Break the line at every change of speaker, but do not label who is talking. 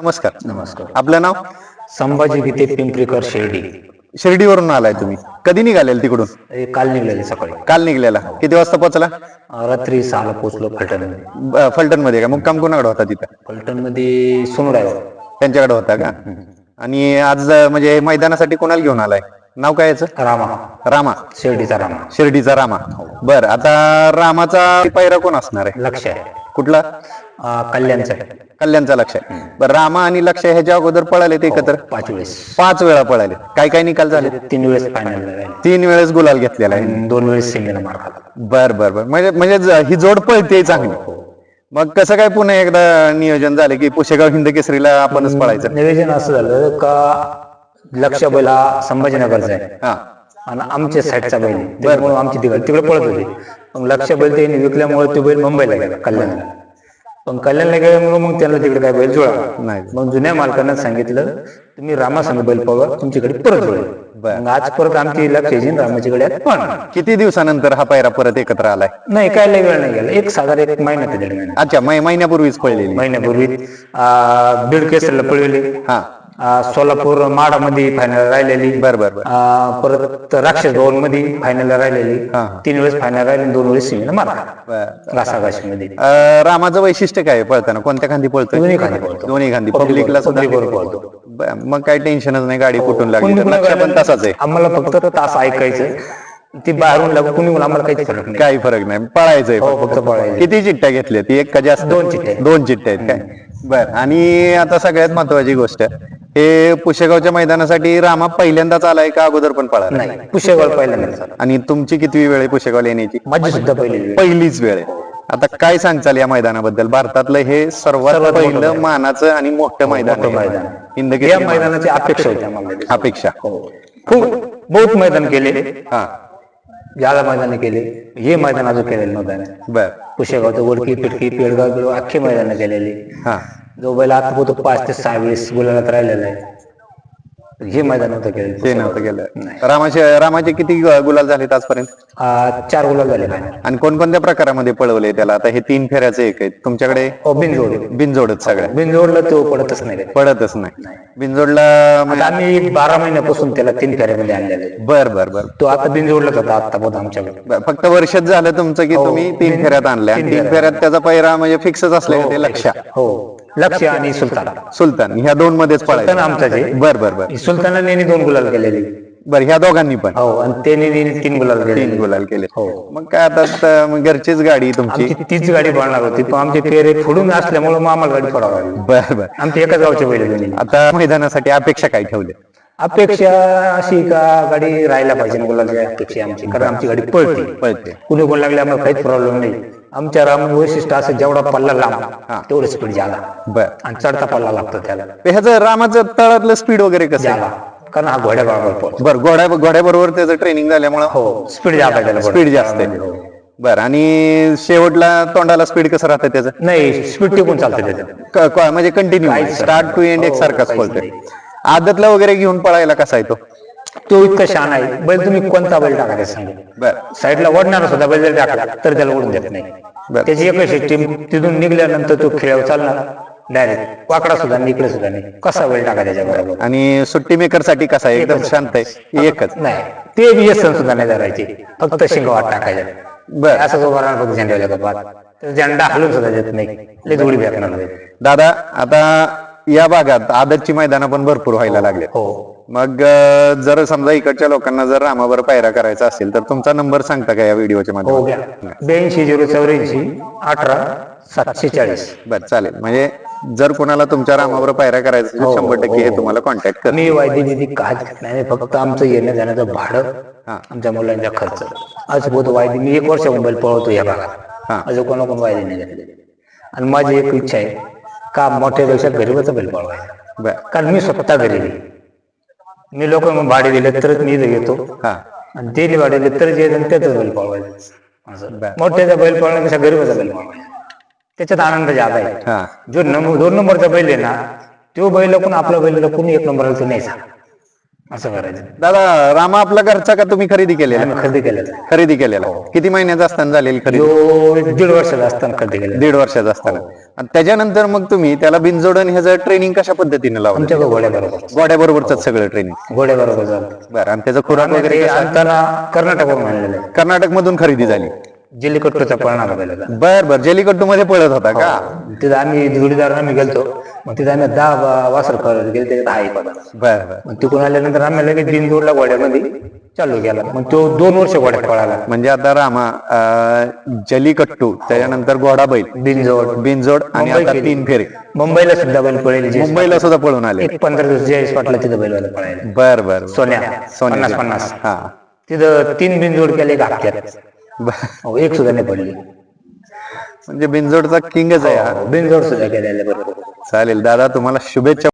नमस्कार.
नमस्कार.
आपलं नाव?
संभाजी गीते पिंपरीकर शेर्डी.
शिर्डीवरून आलाय तुम्ही. कधी निघालेल तिकडून?
हे काल निघलेले सकाळी.
काल निघलेला. किती वाजता पोहोचला?
अं, रात्री सहाला पोहोचलो फलटण
फलटणमध्ये का? मुक्काम कोणाकडे होता तिथं?
फलटणमध्ये सोनू ड्रायव्हर
त्यांच्याकडे होता का? आणि आज अं, म्हणजे मैदानासाठी कोणाला घेऊन आलाय? नाव काय याचं?
रामा.
रामा.
शेर्डीचा रामा.
शिर्डीचा रामा. बर आता रामाचा पायरा कोण असणार आहे?
लक्ष आहे.
कुठला?
कल्याणचा.
कल्याणचा लक्ष. आहे बरं रामा आणि लक्ष ह्याच्या अगोदर पळाले ते एकत्र
पाच वेळेस.
पाच वेळा पळाले काय काय निकाल झाले?
तीन वेळेस फायनल
तीन वेळेस गुलाल घेतलेला आहे.
दोन वेळेस सेमीला मार खाला
बर बर बर. म्हणजे म्हणजे ही जोड पळते चांगली. मग कसं काय पुन्हा एकदा नियोजन झालं की पुशेगाव हिंद केसरीला आपणच पळायचं?
निवेदन असं झालं का लक्ष बैल हा संभाजीनगरचा आहे.
हा.
आणि आमच्या साईडचा बैल. आमची तिकडे तिकडे पळत होती. मग लक्ष बैल त्यांनी विकल्यामुळे तो बैल मुंबईला गेला कल्याणला. पण कल्याणला गेल्यामुळे मग त्यांना तिकडे काय बैल जुळा
नाही.
मग जुन्या मालकांना सांगितलं तुम्ही रामासंग बैल पळवा तुमच्याकडे परत जुळेल मग आज परत आमची लक्षाची रामाच्याकडे आहेत पण.
किती दिवसानंतर हा पायरा परत एकत्र आलाय?
नाही काय लय वेळ नाही गेला. एक साधारण एक महिना ते दीड महिना.
अच्छा मै महिन्यापूर्वीच पळलेली.
महिन्यापूर्वी अं, बीड केसरला पळवली
हा.
सोलापूर माडामध्ये फायनल राहिलेली.
बर बर बर.
अं, परत राक्षस भवनमध्ये फायनल राहिलेली.
हा.
तीन वेळेस फायनल राहिली आणि दोन वेळेस सिमीला मारा
बर.
घासाघाशी मध्ये
अं, रामाचं वैशिष्ट्य काय आहे पळताना? कोणत्या खांदी पळतोय?
दोन्ही खांदी पळतो.
दोन्ही खांदी. पब्लिकला सुद्धा
public वर पळतो.
ब- मग काय टेन्शनच नाही गाडी कुठून लागली तर लक्ष पण तसाच आहे.
आम्हाला फक्त तास ऐकायचं. ती बाहेरून लागू कोणी बोला, आम्हाला काहीच फरक नाही.
काही फरक नाही. पळायचंय
हो
फक्त.
पळायचं
किती चिठ्ठ्या घेतल्या ती? एक का जास्त?
दोन चिठ्ठ्या.
दोन चिठ्ठ्या आहेत काय? बर आणि आता सगळ्यात महत्वाची गोष्ट हे पुशेगावच्या मैदानासाठी रामा पहिल्यांदाच आलाय का अगोदर पण पळाला
नाही. पुष्यगळ पहिल्यांदा
आणि तुमची कितवी वेळ आहे पुशेगावला येण्याची?
माझी सुद्धा पहिली वेळ.
पहिलीच वेळ आहे. आता काय सांगचाल या मैदानाबद्दल? भारतातलं हे सर्वात
सर्वात मोठं
पहिलं मानाचं आणि मोठं मैदान
मोठं
आहे.
मैदान. या मैदानाची अपेक्षा होती आम्हाला
अपेक्षा.
खूप बहुत मैदान केले.
हा.
ज्यादा मैदान केले. हे मैदान अजून केलेलं मैदान आहे
बर.
पुशेगावचं वडकी पिटकी पेडगाव बिडगाव अख्खी मैदान केलेली.
हा.
जो बैल आता होतो पाच ते सहा वेळेस गुलालात राहिलेला आहे. हे मैदान नव्हतं
ते
केलेलं
नव्हतं गेलं. रामाचे रामाचे किती गुलाल झालेत आजपर्यंत?
आ, चार गुलाल झाले फायनल
आणि कोणकोणत्या प्रकारामध्ये पळवले त्याला? आता हे तीन फेऱ्याचे एक आहेत. तुमच्याकडे?
बिनजोड.
बिनजोडत सगळ्या.
बिनजोडला तो पडतच नाही. रे.
पडतच नाही. बिनजोडला
आता आम्ही बारा महिन्यापासून त्याला तीन फेऱ्यामध्ये आणलेले आहे.
बर बर बर.
तो आता बिनजोडलाच होता आता बहुत आमच्याकडे.
बर. फक्त वर्षच झालं तुमचं की तुम्ही तीन फेऱ्यात आणल्या. आणि तीन फेऱ्यात त्याचा पैरा म्हणजे फिक्सच असले ते लक्ष
हो. लक्ष आणि सुलतान.
सुलतान. ह्या दोन मध्येच पळायचं.
आमचा जे
बर बर बर.
सुलतानाने नेहमी दोन गुलाल केलेले.
बर ह्या दोघांनी पण.
हो आणि त्याने तीन गुलाल
तीन गुलाल केले.
हो.
मग काय आता त- मग घरचीच गाडी तुमची?
आमची तीच गाडी पळणार होती. पण आमचे पेरे फोडून असल्यामुळे मग आम्हाला गाडी पडावं लागली.
बर बर.
आमच्या एकाच गावचे पहिले दोन्ही.
आता मैदानासाठी अपेक्षा काय ठेवली
अपेक्षा अशी का गाडी राहायला पाहिजे ना गुलालची अपेक्षा आमची. कारण आमची गाडी पळते.
पळते.
कुणी कोण लागले आम्हाला काहीच प्रॉब्लेम नाही. आमच्या राम वैशिष्ट्य असं जेवढा पल्ला लांब तेवढं स्पीड जागा
बर.
आणि चढता पल्ला लागतो त्याला.
ह्याचं रामाचं तळातलं स्पीड वगैरे कसं?
जागा कारण हा घोड्या बरोबर पळतो.
बर घोड्या घोड्याबरोबर त्याचं ट्रेनिंग झाल्यामुळे
हो स्पीड जागा त्याला
स्पीड जास्त आहे. बर आणि शेवटला तोंडाला स्पीड कसं राहतं त्याचं?
नाही स्पीड टिकून चालतं
म्हणजे कंटिन्यू स्टार्ट टू एंड एक सारखाच पळतोय आदतला वगैरे घेऊन पळायला कसा आहे तो?
तो इतका छान आहे. बैल तुम्ही कोणता बैल टाका ते सांगा?
बर.
साईडला ओढणार सुद्धा बैल जर टाकला तर त्याला ओढून देत नाही. त्याची एकच टीम तिथून निघल्यानंतर तो खेळावर चालणार. डायरेक्ट वाकडा सुद्धा इकडे सुद्धा नाही. कसा बैल टाका त्याच्या बरोबर
आणि सुट्टी मेकरसाठी कसा आहे? एकदम शांत आहे. एकच.
नाही. ते बी सुद्धा नाही धरायचे. फक्त शिंगवाट टाकायचा.
बर.
असं उभा राहणार फक्त झेंड्याच्या तर झेंडा हलून सुद्धा देत नाही. लय जोडी भेटणार
दादा आता या भागात आदतची मैदानं पण भरपूर व्हायला लागले
हो.
मग जर समजा इकडच्या लोकांना जर रामावर पायरा करायचा असेल तर तुमचा नंबर सांगता का या व्हिडिओच्या
हो
माध्यमातून?
घ्या. ब्याऐंशी झिरो चौऱ्याऐंशी अठरा सातशे चाळीस.
बर चालेल. म्हणजे जर कोणाला तुमच्या रामावर पायरा करायचा असेल तर शंभर टक्के हे तुम्हाला कॉन्टॅक्ट कर
मी वायदी बिदी काय घेत नाही. फक्त आमचं येणं जाण्याचं भाडं
हा.
आमच्या मुलांचा खर्च. आज बहुत वायदी मी एक वर्ष मोबाईल पळवतो या
हा.
भागात अजून कोणा कोण वायदी नाही घेतली आणि माझी एक इच्छा आहे का मोठ्यापेक्षा गरीबाचा बैल पळवायचा.
बर.
कारण मी स्वतः गरीब आहे. मी लोक भाडे दिले तरच मी इथं
हा.
आणि ते भाडे दिले तरच येत आणि त्याच बैल पळवायचं
बर.
मोठ्याचा बैल पळण्यापेक्षा गरीबाचा बैल पळवायचा त्याच्यात आनंद जादा आहे.
हा.
जो नंबर दोन नंबरचा बैल आहे ना तो बैल पण आपला बैल कोणी एक नंबरला तो नाही सांग असं करायचं.
दादा रामा आपला घरचा का तुम्ही खरेदी केलेला?
खरेदी केलं
खरेदी केलेला. किती महिन्याचा असताना झालेली खरेदी?
दीड वर्षाचा असताना खरेदी केलं
दीड वर्षाचा असताना आणि त्याच्यानंतर मग तुम्ही त्याला बिनजोडन ह्याचं ट्रेनिंग कशा पद्धतीने लावलं?
आमच्या घोड्या बरोबर
गोड्या बरोबरच सगळं ट्रेनिंग
घोड्या बरोबर झालं
बरं आणि त्याचं खुराक वगैरे
कर्नाटकवरून आणलेलं आहे.
कर्नाटक मधून खरेदी झाली.
जिल्लीकट्टूचा पळणारा
बर बर. जेलिकट्टू मध्ये पळत होता का?
तिथं आम्ही जोडीदार आम्ही गेलतो. मग तिथं आम्ही दहा वासर करत गेलो त्याच्यात हा एक होता
बर बर.
मग तिकडून आल्यानंतर आम्ही लगेच बिनजोडला घोड्यामध्ये चालू गेला मग तो दोन वर्ष घोड्यात पळाला.
म्हणजे आता रामा अं, जलीकट्टू त्याच्यानंतर घोडा बैल
बिनजोड.
बिनजोड आणि
मुंबई
आता. तीन फेरे.
मुंबईला सुद्धा बैल पळेल जे
मुंबईला सुद्धा पळून आले.
एक पंधरा दिवस जयेश पाटला तिथं बैल पळायला.
बर बर
सोन्या.
सोन्या.
पन्नास पन्नास.
हा.
तिथं तीन बिनजोड केले एक हप्त्यात
बर.
हो, एक सुद्धा नाही पडली.
म्हणजे बिनजोडचा किंगच आहे हा.
बिनजोड सुद्धा केलेले बरोबर.
चालेल दादा तुम्हाला शुभेच्छा.